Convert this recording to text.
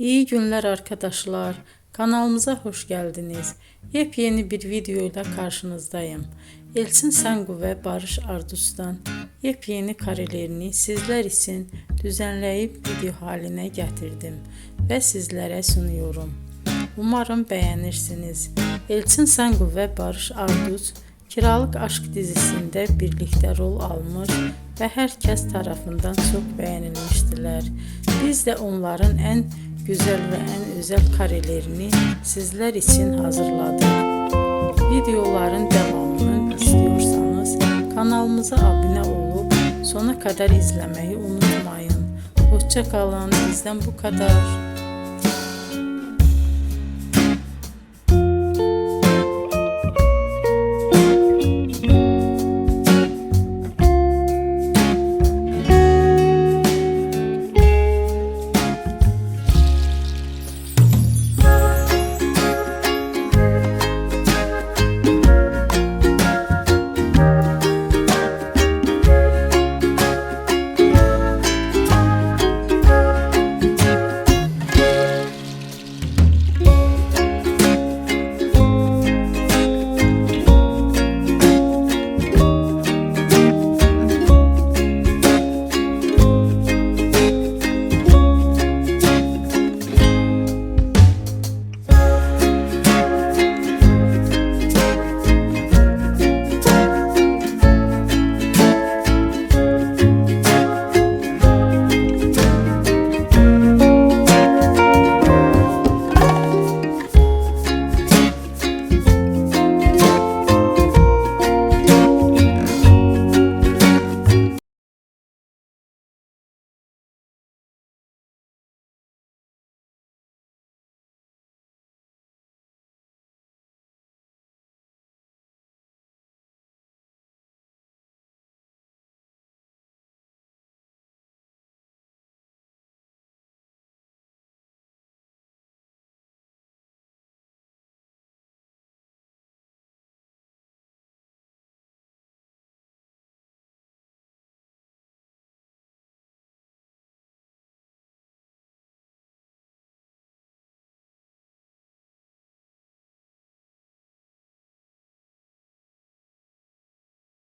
İyi günler arkadaşlar. Kanalımıza hoş geldiniz. Yepyeni bir video ile karşınızdayım. Elçin Sangu ve Barış Ardus'tan yepyeni karelerini sizler için düzenleyip video haline getirdim ve sizlere sunuyorum. Umarım beğenirsiniz. Elçin Sangu ve Barış Ardus Kiralık Aşk dizisinde birlikte rol almış ve herkes tarafından çok beğenilmiştiler. Biz de onların en güzel ve en özel karelerini sizler için hazırladık. Videoların devamını istiyorsanız kanalımıza abone olup sona kadar izlemeyi unutmayın. Hoşça kalın. Bizden bu kadar.